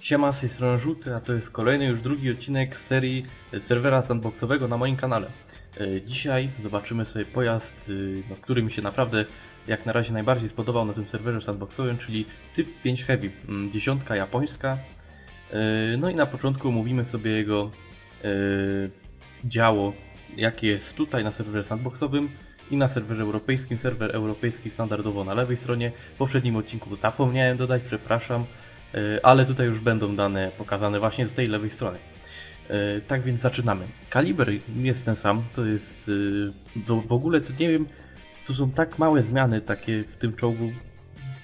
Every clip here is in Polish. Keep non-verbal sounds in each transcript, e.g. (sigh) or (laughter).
Siema, z tej strony Żółty, a to jest kolejny już drugi odcinek serii e, serwera sandboxowego na moim kanale. E, Dzisiaj zobaczymy sobie pojazd, y, no, który mi się naprawdę jak na razie najbardziej spodobał na tym serwerze sandboxowym, czyli Typ 5 Heavy, mm, dziesiątka japońska. E, No i na początku omówimy sobie jego e, działo, jakie jest tutaj na serwerze sandboxowym i na serwerze europejskim. Serwer europejski standardowo na lewej stronie. W poprzednim odcinku zapomniałem dodać, przepraszam, e, ale tutaj już będą dane pokazane właśnie z tej lewej strony. E, Tak więc zaczynamy. Kaliber jest ten sam, to jest e, w ogóle to nie wiem, tu są tak małe zmiany takie w tym czołgu,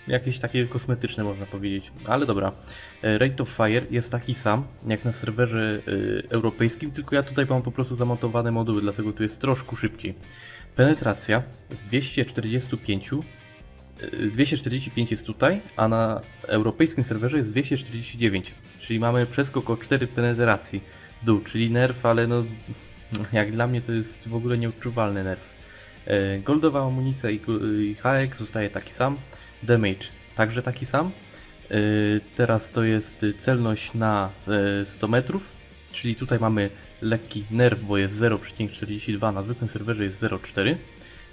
jakieś takie kosmetyczne można powiedzieć, ale dobra. Rate of Fire jest taki sam jak na serwerze europejskim, tylko ja tutaj mam po prostu zamontowane moduły, dlatego tu jest troszkę szybciej. Penetracja z 245 e, 245 jest tutaj, a na europejskim serwerze jest 249, czyli mamy przeskok o 4 penetracji w dół, czyli nerf, ale no jak dla mnie to jest w ogóle nieodczuwalny nerf. E, Goldowa amunicja i, i HX zostaje taki sam, damage także taki sam. E, Teraz to jest celność na e, 100 metrów, czyli tutaj mamy lekki nerf, bo jest 0,42, na zwykłym serwerze jest 0,4.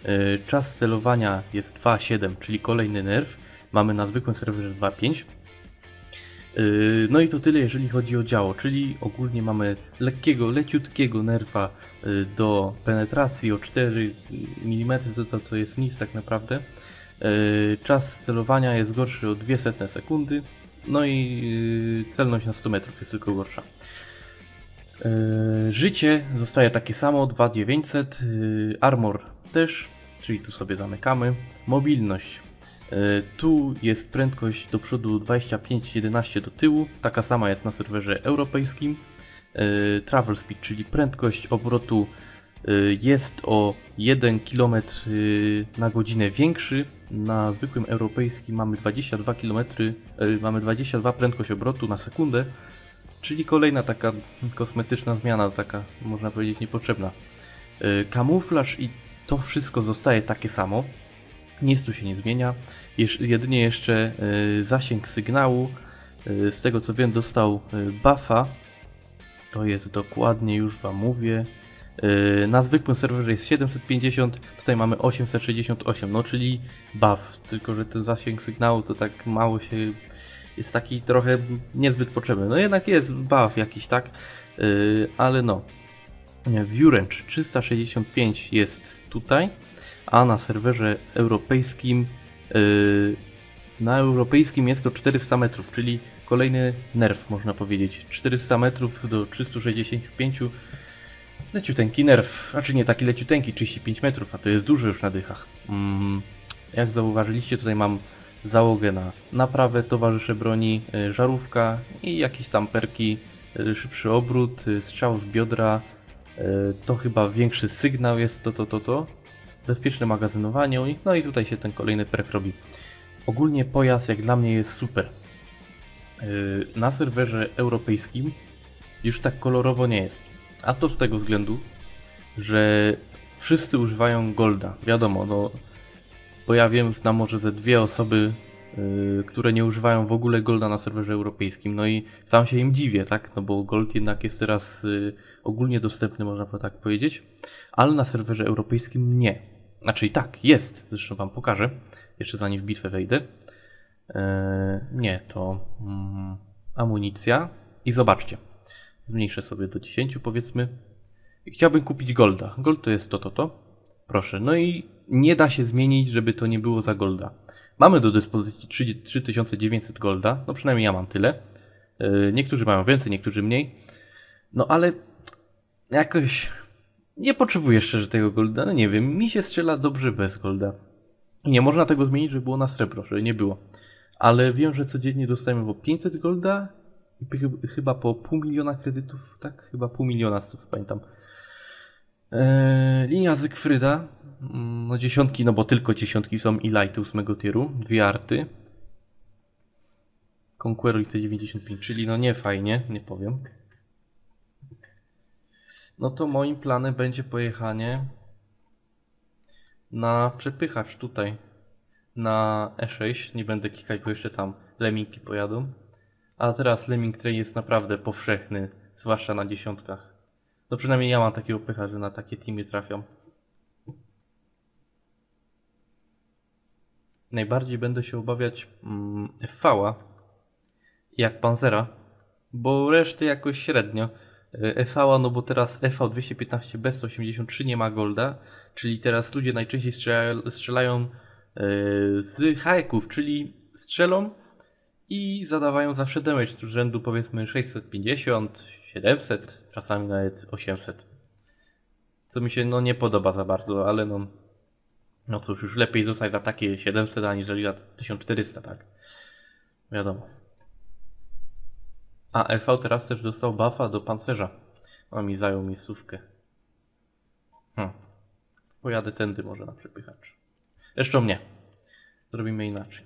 E, Czas celowania jest 2,7, czyli kolejny nerf. Mamy na zwykłym serwerze 2,5. Yy, No i to tyle, jeżeli chodzi o działo, czyli ogólnie mamy lekkiego, leciutkiego nerfa yy, do penetracji o 4 mm, to, to, jest nic tak naprawdę. Czas celowania jest gorszy o 200 sekundy, no i celność na 100 metrów jest tylko gorsza. Yy, Życie zostaje takie samo, 2900, yy, armor też, czyli tu sobie zamykamy. Mobilność. Yy, Tu jest prędkość do przodu 25-11 do tyłu, taka sama jest na serwerze europejskim. Yy, Travel speed, czyli prędkość obrotu jest o 1 km yy, na godzinę większy. Na zwykłym europejskim mamy 22 km, mamy 22 prędkość obrotu na sekundę. Czyli kolejna taka kosmetyczna zmiana, taka można powiedzieć niepotrzebna. Yy, Kamuflaż i to wszystko zostaje takie samo. Nic tu się nie zmienia. Jedynie jeszcze yy, zasięg sygnału. Yy, z tego co wiem, dostał buffa. To jest dokładnie, już Wam mówię. Na zwykłym serwerze jest 750, tutaj mamy 868, no czyli buff. Tylko, że ten zasięg sygnału to tak mało się jest taki trochę niezbyt potrzebny. No jednak jest buff jakiś, tak? Yy, ale no. Viewrange 365 jest tutaj, a na serwerze europejskim yy, na europejskim jest to 400 metrów, czyli kolejny nerf można powiedzieć. 400 metrów do 365 leciuteńki nerf, znaczy nie taki leciuteńki, 35 metrów, a to jest duży już na dychach. Mm, jak zauważyliście tutaj mam załogę na naprawę, towarzysze broni, y, żarówka i jakieś tam perki, y, szybszy obrót, y, strzał z biodra, to chyba większy sygnał jest to, to, to, to, bezpieczne magazynowanie no i tutaj się ten kolejny perk robi. Ogólnie pojazd jak dla mnie jest super. Na serwerze europejskim już tak kolorowo nie jest. A to z tego względu, że wszyscy używają Golda. Wiadomo, no, bo ja wiem, znam może ze dwie osoby, y, które nie używają w ogóle Golda na serwerze europejskim. No i sam się im dziwię, tak? No bo Gold jednak jest teraz y, ogólnie dostępny, można tak powiedzieć, ale na serwerze europejskim nie. Znaczy i tak, jest, zresztą Wam pokażę, jeszcze zanim w bitwę wejdę. E, nie, to mm, amunicja i zobaczcie. Zmniejszę sobie do 10 powiedzmy. Chciałbym kupić golda. Gold to jest to, to, to. Proszę. No i nie da się zmienić, żeby to nie było za golda. Mamy do dyspozycji 3 3900 golda. No przynajmniej ja mam tyle. E, Niektórzy mają więcej, niektórzy mniej. No ale jakoś nie potrzebuję szczerze tego golda. No nie wiem, mi się strzela dobrze bez golda. Nie można tego zmienić, żeby było na srebro, żeby nie było. Ale wiem, że codziennie dostajemy po 500 golda i chy- chyba po pół miliona kredytów, tak? Chyba pół miliona, z tego co pamiętam. Eee, linia Zygfryda, mm, no dziesiątki, no bo tylko dziesiątki są i lighty ósmego tieru, dwie arty. Conqueror i T95, czyli no nie fajnie, nie powiem. No to moim planem będzie pojechanie na przepychacz tutaj na E6. Nie będę klikać, bo jeszcze tam leminki pojadą. A teraz Lemming Train jest naprawdę powszechny, zwłaszcza na dziesiątkach. No przynajmniej ja mam takiego pecha, że na takie teamy trafiam. Najbardziej będę się obawiać mm, FV-a, jak Panzera, bo reszty jakoś średnio. E, FV-a, no bo teraz FV215 bez 83 nie ma golda, czyli teraz ludzie najczęściej strzelają, strzelają e, z haeków, czyli strzelą i zadawają zawsze damage rzędu powiedzmy 650, 700, czasami nawet 800. Co mi się no nie podoba za bardzo, ale no no cóż, już lepiej zostać za takie 700 aniżeli za 1400, tak? Wiadomo. A EV teraz też dostał buffa do pancerza. On mi zajął miejscówkę. Hm. Pojadę tędy może na przepychacz. Zresztą nie. Zrobimy inaczej.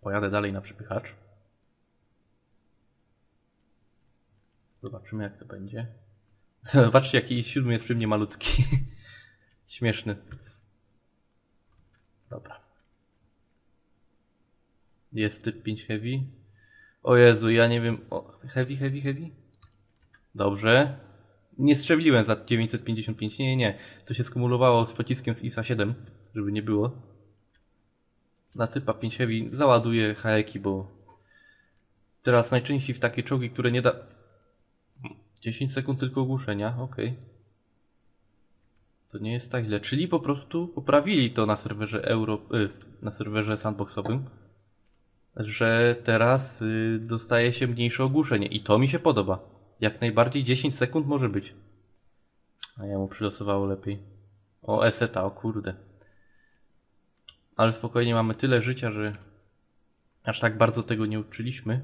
Pojadę dalej na przepychacz. Zobaczymy jak to będzie. (laughs) Zobaczcie jaki siódmy jest przy mnie malutki. (laughs) Śmieszny. Dobra. Jest typ 5 heavy. O Jezu, ja nie wiem. O, heavy, heavy, heavy? Dobrze. Nie strzeliłem za 955. Nie, nie, nie. To się skumulowało z pociskiem z ISA 7, żeby nie było. Na typa 5 heavy załaduję haeki, bo teraz najczęściej w takie czołgi, które nie da... 10 sekund tylko ogłuszenia, okej. Okay. To nie jest tak źle. Czyli po prostu poprawili to na serwerze Euro, y, na serwerze sandboxowym, że teraz y, dostaje się mniejsze ogłuszenie i to mi się podoba. Jak najbardziej 10 sekund może być. A ja mu przylosowało lepiej. O, eseta, o kurde. Ale spokojnie mamy tyle życia, że aż tak bardzo tego nie uczyliśmy.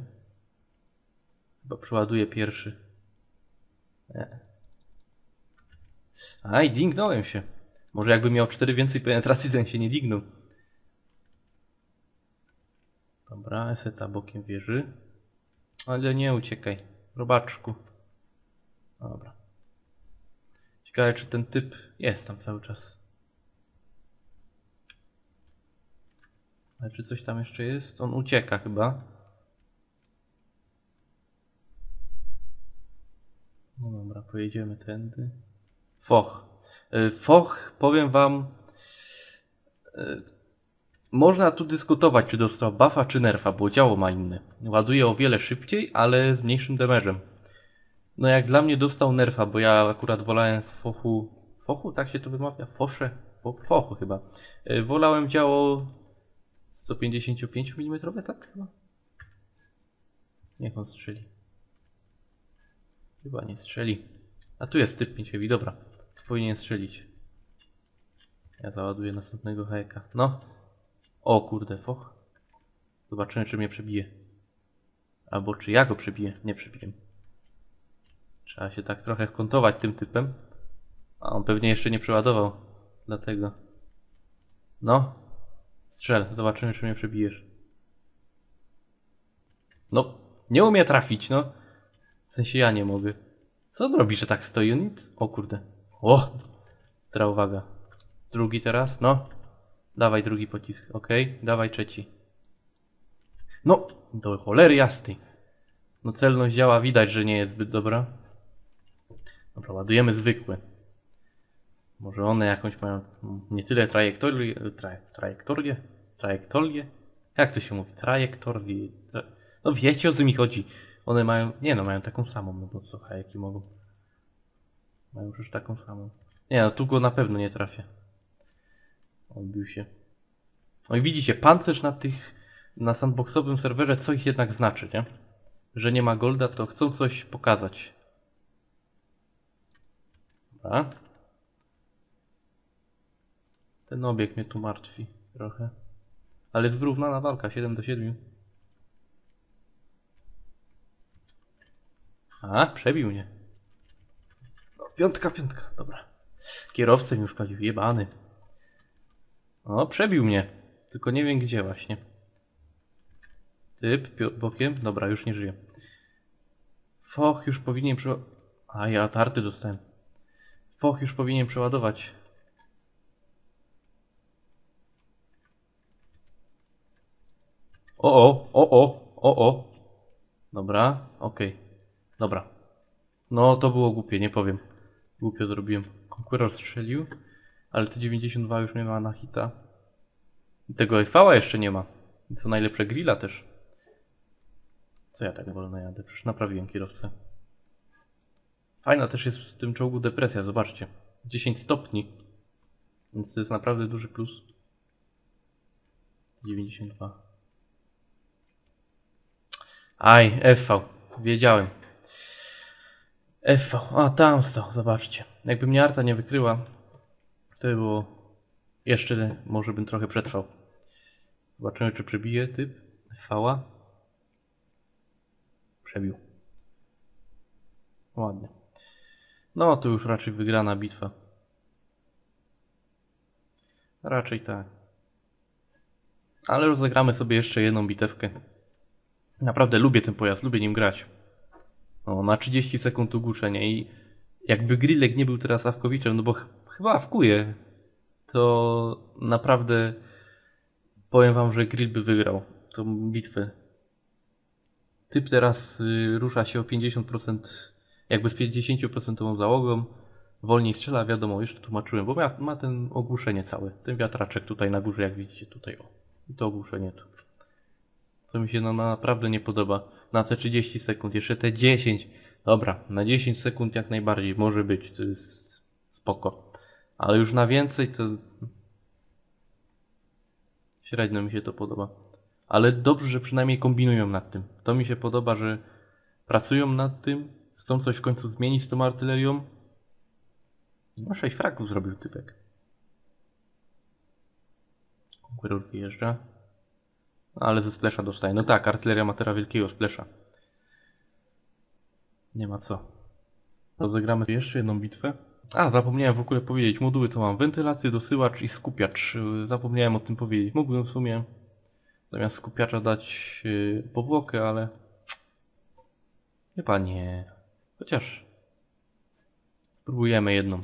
Chyba przeładuję pierwszy. Aj, dingnąłem się. Może jakby miał 4 więcej penetracji, ten się nie dignął. Dobra, eseta bokiem wieży. Ale nie uciekaj. Robaczku. Dobra. Ciekawe, czy ten typ jest tam cały czas. Ale czy coś tam jeszcze jest? On ucieka chyba. No dobra, pojedziemy tędy. Foch. Y, Foch, powiem wam, y, można tu dyskutować, czy dostał buffa, czy nerfa, bo działo ma inne. Ładuje o wiele szybciej, ale z mniejszym damage'em. No jak dla mnie dostał nerfa, bo ja akurat wolałem Fochu... Fochu? Tak się to wymawia? Fosze? Fochu chyba. Y, wolałem działo 155 mm, tak chyba? Niech on strzeli. Chyba nie strzeli. A tu jest typ 5 heavy, dobra. Powinien strzelić. Ja załaduję następnego hajeka. No. O kurde, foch. Zobaczymy, czy mnie przebije. Albo czy ja go przebiję. Nie przebiję. Trzeba się tak trochę kontować tym typem. A on pewnie jeszcze nie przeładował. Dlatego. No. Strzel. Zobaczymy, czy mnie przebijesz. No. Nie umie trafić, no. W sensie ja nie mogę. Co on robi, że tak stoi? Nic... O kurde. O! Teraz uwaga. Drugi teraz, no. Dawaj drugi pocisk, ok. Dawaj trzeci. No, do cholery jasnej. No celność działa, widać, że nie jest zbyt dobra. Dobra, ładujemy zwykłe. Może one jakąś mają nie tyle trajektorię, tra, trajektorię, trajektorię? Jak to się mówi? Trajektorię. Tra... No wiecie o co mi chodzi. One mają, nie no, mają taką samą, no bo co, jaki mogą. Mają już taką samą. Nie no, tu go na pewno nie trafię. Odbił się. No i widzicie, pancerz na tych, na sandboxowym serwerze coś jednak znaczy, nie? Że nie ma golda, to chcą coś pokazać. Dobra. Ten obieg mnie tu martwi trochę. Ale jest wyrównana walka, 7 do 7. A, przebił mnie. No, piątka, piątka, dobra. Kierowcę mi już palił, jebany. O, przebił mnie. Tylko nie wiem gdzie właśnie. Typ, bokiem. Dobra, już nie żyje. Foch już powinien prze... A, ja tarty dostałem. Foch już powinien przeładować. O, o, o, o, o, o. Dobra, okej. Dobra. No to było głupie, nie powiem. Głupio zrobiłem. Konkuror strzelił, ale te 92 już nie ma na hita. I Tego FV jeszcze nie ma. I co najlepsze grilla też. Co ja tak wolno jadę? Przecież naprawiłem kierowcę. Fajna też jest w tym czołgu depresja, zobaczcie. 10 stopni. Więc to jest naprawdę duży plus. 92. Aj, FV. Wiedziałem. FV. A, tam stał, zobaczcie. Jakby mnie Arta nie wykryła, to by było... Jeszcze może bym trochę przetrwał. Zobaczymy, czy przebije typ FV-a. Przebił. Ładnie. No, to już raczej wygrana bitwa. Raczej tak. Ale rozegramy sobie jeszcze jedną bitewkę. Naprawdę lubię ten pojazd, lubię nim grać. No, na 30 sekund ugłuszenia i jakby Grillek nie był teraz Awkowiczem, no bo ch chyba Awkuje, to naprawdę powiem wam, że Grill by wygrał tą bitwę. Typ teraz y, rusza się o 50%, jakby z 50% załogą. Wolniej strzela, wiadomo, już tłumaczyłem, bo ma, ma ten ogłuszenie całe. Ten wiatraczek tutaj na górze, jak widzicie, tutaj o. I to ogłuszenie tu. Co mi się no, naprawdę nie podoba. Na te 30 sekund, jeszcze te 10. Dobra, na 10 sekund jak najbardziej może być, to jest spoko. Ale już na więcej to średnio mi się to podoba. Ale dobrze, że przynajmniej kombinują nad tym. To mi się podoba, że pracują nad tym, chcą coś w końcu zmienić z tą artylerią. No 6 fraków zrobił typek. Konkuror wyjeżdża. Ale ze splesza dostaje. No tak, artyleria ma teraz wielkiego splesza. Nie ma co. Rozegramy jeszcze jedną bitwę. A, zapomniałem w ogóle powiedzieć. Moduły to mam wentylację, dosyłacz i skupiacz. Zapomniałem o tym powiedzieć. Mógłbym w sumie zamiast skupiacza dać yy, powłokę, ale... Nie. Chociaż... Spróbujemy jedną.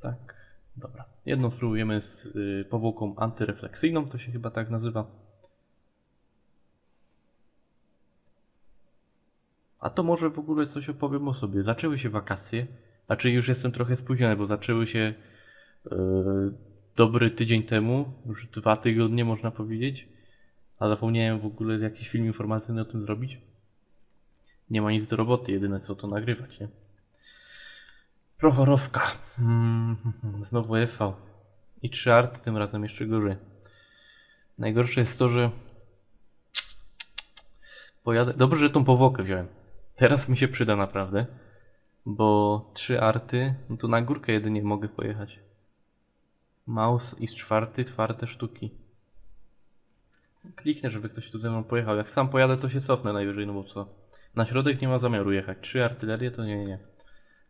Tak, dobra. Jedną spróbujemy z y, powłoką antyrefleksyjną, to się chyba tak nazywa. A to może w ogóle coś opowiem o sobie. Zaczęły się wakacje, znaczy już jestem trochę spóźniony, bo zaczęły się y, dobry tydzień temu, już dwa tygodnie można powiedzieć. A zapomniałem w ogóle jakiś film informacyjny o tym zrobić. Nie ma nic do roboty, jedyne co to nagrywać, nie? Prochorowka. Mm, znowu EV. I trzy arty, tym razem jeszcze gorzej. Najgorsze jest to, że pojadę... Dobrze, że tą powłokę wziąłem. Teraz mi się przyda naprawdę. Bo trzy arty, no to na górkę jedynie mogę pojechać. Maus i czwarty, czwarte sztuki. Kliknę, żeby ktoś tu ze mną pojechał. Jak sam pojadę, to się cofnę najwyżej, no bo co? Na środek nie ma zamiaru jechać. Trzy artylerie to nie, nie.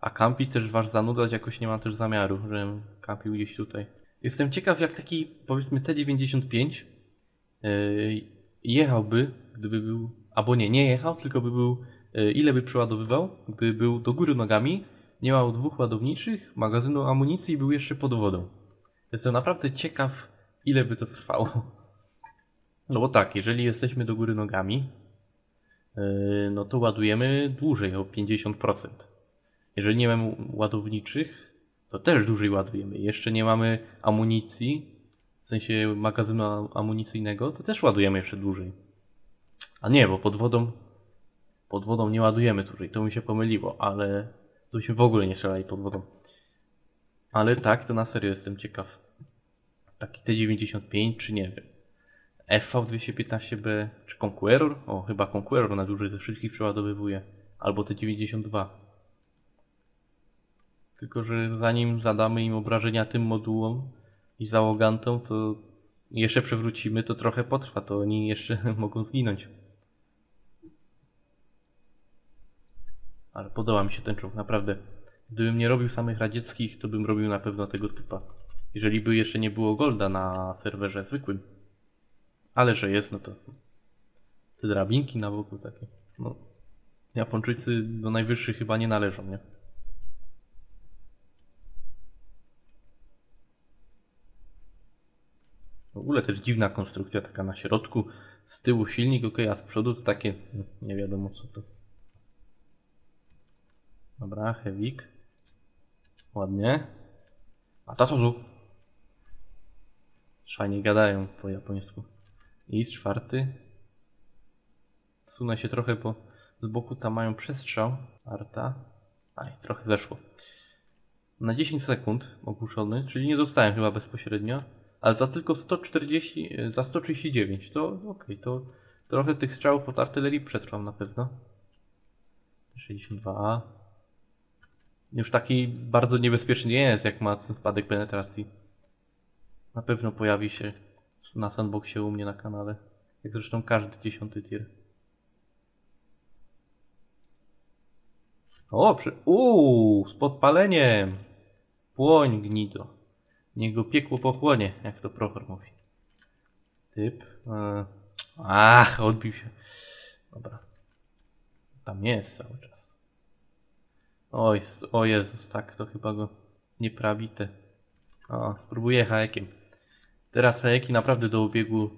A kampi też was zanudzać jakoś nie ma też zamiaru, żebym kampił gdzieś tutaj. Jestem ciekaw jak taki powiedzmy T95 yy, jechałby, gdyby był, albo nie, nie jechał, tylko by był, yy, ile by przeładowywał, gdyby był do góry nogami, nie miał dwóch ładowniczych, magazynu amunicji i był jeszcze pod wodą. Jestem naprawdę ciekaw, ile by to trwało. No bo tak, jeżeli jesteśmy do góry nogami, yy, no to ładujemy dłużej, o 50%. Jeżeli nie mamy ładowniczych, to też dłużej ładujemy. Jeszcze nie mamy amunicji, w sensie magazynu amunicyjnego, to też ładujemy jeszcze dłużej. A nie, bo pod wodą, pod wodą nie ładujemy dłużej. To mi się pomyliło, ale tu się w ogóle nie strzelali pod wodą. Ale tak, to na serio jestem ciekaw. Taki T95 czy nie wiem. FV215B czy Conqueror? O, chyba Conqueror na dłużej ze wszystkich przeładowywuje. Albo T92. Tylko, że zanim zadamy im obrażenia tym modułom i załogantom, to jeszcze przewrócimy, to trochę potrwa, to oni jeszcze (laughs) mogą zginąć. Ale podoba mi się ten czołg, naprawdę. Gdybym nie robił samych radzieckich, to bym robił na pewno tego typa. Jeżeli by jeszcze nie było Golda na serwerze zwykłym. Ale że jest, no to te drabinki na boku takie. No, Japończycy do najwyższych chyba nie należą, nie? Ogóle też dziwna konstrukcja, taka na środku, z tyłu silnik, ok, a z przodu to takie, mm, nie wiadomo co to. Dobra, Hewik. Ładnie. A tu? Fajnie gadają po japońsku. I czwarty. Sunę się trochę, bo z boku tam mają przestrzał. Arta. Aj, trochę zeszło. Na 10 sekund ogłuszony, czyli nie dostałem chyba bezpośrednio, ale za tylko 140, e, za 139, to okej, to trochę tych strzałów od artylerii przetrwam na pewno. 62A. Już taki bardzo niebezpieczny nie jest, jak ma ten spadek penetracji. Na pewno pojawi się na sandboxie u mnie na kanale. Jak zresztą każdy dziesiąty tier. O, przy... Uuu, z podpaleniem. Płoń gnido. Niech go piekło pochłonie, jak to Prochor mówi. Typ. E... Ach, odbił się. Dobra. Tam jest cały czas. Oj, o Jezus, tak, to chyba go nie prawite. O, spróbuję hajekiem. Teraz hajeki naprawdę do obiegu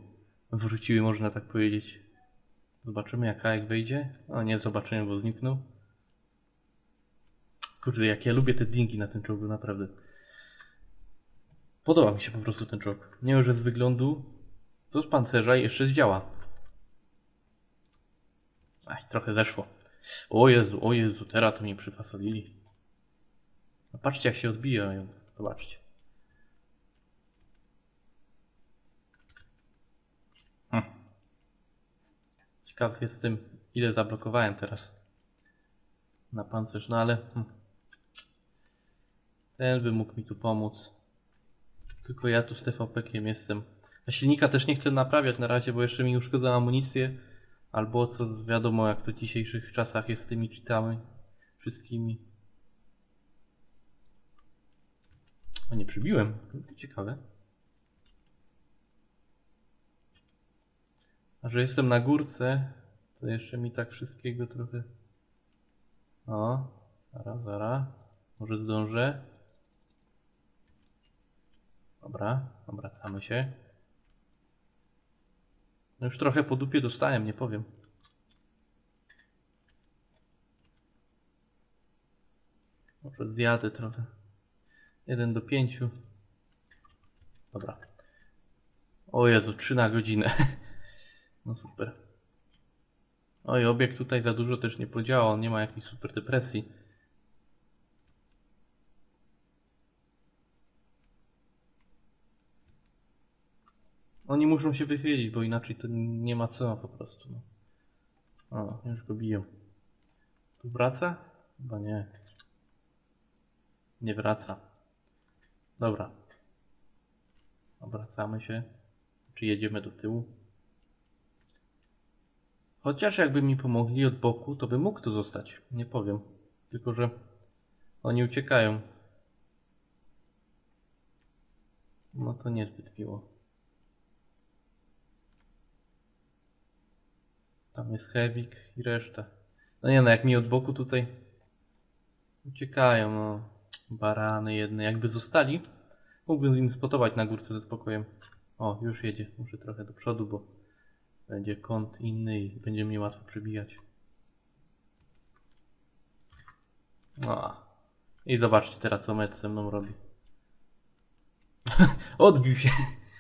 wróciły, można tak powiedzieć. Zobaczymy jak hajek wejdzie. O nie, zobaczymy, bo zniknął. Kurde, jak ja lubię te dingi na tym czołgu, naprawdę. Podoba mi się po prostu ten czołg. Nie że z wyglądu, to z pancerza jeszcze zdziała. Aj, trochę zeszło. O Jezu, o Jezu, teraz to mnie przyfasolili. No patrzcie jak się odbijają. Zobaczcie. Hm. Ciekaw jestem, ile zablokowałem teraz na pancerz, no ale hm. ten by mógł mi tu pomóc. Tylko ja tu z TVP-kiem jestem. A silnika też nie chcę naprawiać na razie, bo jeszcze mi uszkodza amunicję. Albo co wiadomo, jak to w dzisiejszych czasach jest z tymi cheatami wszystkimi. O, nie przybiłem. To ciekawe. A że jestem na górce, to jeszcze mi tak wszystkiego trochę... O, zaraz, zaraz. Może zdążę. Dobra, obracamy się. No już trochę po dupie dostałem, nie powiem. Może zjadę trochę. 1 do 5. Dobra. O Jezu, 3 na godzinę. (laughs) No super. Oj, obiekt tutaj za dużo też nie podziałał, on nie ma jakiejś super depresji. Oni muszą się wychylić, bo inaczej to nie ma co po prostu. No. O, już go biją. Tu wraca? Chyba nie. Nie wraca. Dobra. Obracamy się. Czy jedziemy do tyłu? Chociaż jakby mi pomogli od boku, to by mógł tu zostać. Nie powiem. Tylko, że oni uciekają. No to niezbyt miło. Tam jest Hewik i reszta. No nie no, jak mi od boku tutaj uciekają, no. Barany jedne. Jakby zostali, mógłbym im spotować na górce ze spokojem. O, już jedzie. Muszę trochę do przodu, bo będzie kąt inny i będzie mnie łatwo przebijać. No. I zobaczcie teraz, co Met ze mną robi. (laughs) Odbił się.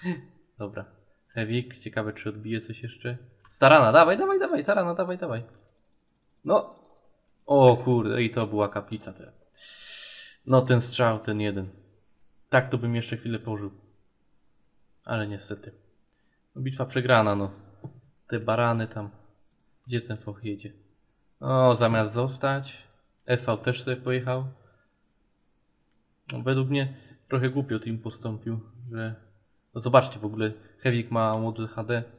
(laughs) Dobra. Hewik, ciekawe czy odbije coś jeszcze. Starana, dawaj, dawaj, dawaj, Tarana, dawaj, dawaj. No. O kurde, i to była kaplica teraz. No ten strzał, ten jeden. Tak to bym jeszcze chwilę pożył. Ale niestety. No, bitwa przegrana, no. Te barany tam. Gdzie ten foch jedzie? O, zamiast zostać. SV też sobie pojechał. No, według mnie trochę głupio tym postąpił, że... No zobaczcie w ogóle, Hewik ma model HD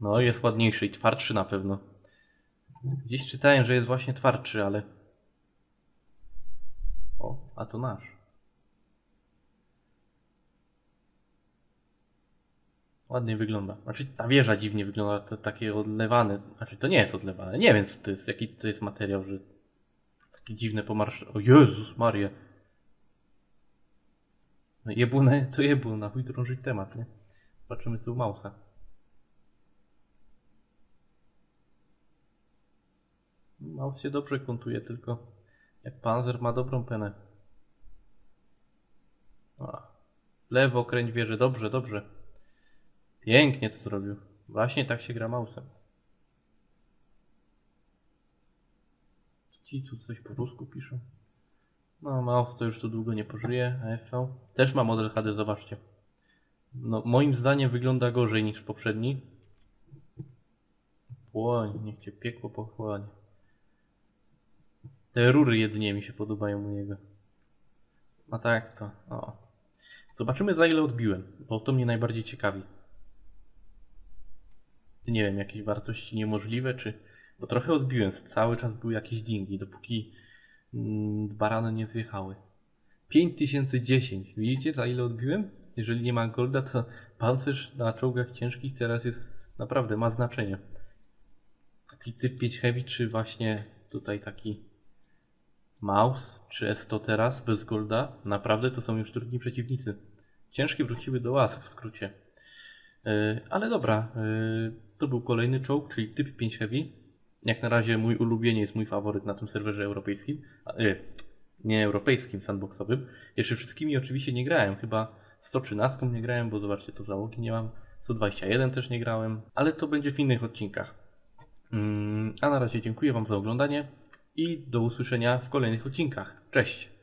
no, jest ładniejszy i twardszy na pewno. Gdzieś czytałem, że jest właśnie twardszy, ale... O, a to nasz. Ładnie wygląda. Znaczy ta wieża dziwnie wygląda, to takie odlewane. Znaczy to nie jest odlewane. Nie wiem co to jest, jaki to jest materiał, że taki dziwny pomarsz... O Jezus Maria. No jebuna, to jebu, na chuj drążyć temat, nie? Zobaczymy co u Mausa. Maus się dobrze kontuje, tylko jak Panzer ma dobrą penę. A. Lewo kręć wieżę, dobrze, dobrze. Pięknie to zrobił. Właśnie tak się gra Mausem. Ci tu coś po rusku piszą. No, Maus to już tu długo nie pożyje, a FV też ma model HD, zobaczcie. No, moim zdaniem wygląda gorzej niż poprzedni. Płoń, niech cię piekło pochłanie. Te rury jedynie mi się podobają u niego. A tak to, o. Zobaczymy za ile odbiłem, bo to mnie najbardziej ciekawi. Nie wiem, jakieś wartości niemożliwe, czy... Bo trochę odbiłem, cały czas były jakieś dingi, dopóki mm, barany nie zjechały. 5010, widzicie za ile odbiłem? Jeżeli nie ma golda, to pancerz na czołgach ciężkich teraz jest naprawdę ma znaczenie. Taki typ 5 heavy, czy właśnie tutaj taki mouse, czy S100 teraz bez golda, naprawdę to są już trudni przeciwnicy. Ciężkie wróciły do łas w skrócie. Yy, ale dobra, yy, to był kolejny czołg, czyli typ 5 heavy. Jak na razie mój ulubieniec, mój faworyt na tym serwerze europejskim. Yy, nie europejskim, sandboxowym. Jeszcze wszystkimi oczywiście nie grałem, chyba 113 nie grałem, bo zobaczcie, to załogi nie mam. 121 też nie grałem, ale to będzie w innych odcinkach. Mm, a na razie dziękuję Wam za oglądanie i do usłyszenia w kolejnych odcinkach. Cześć!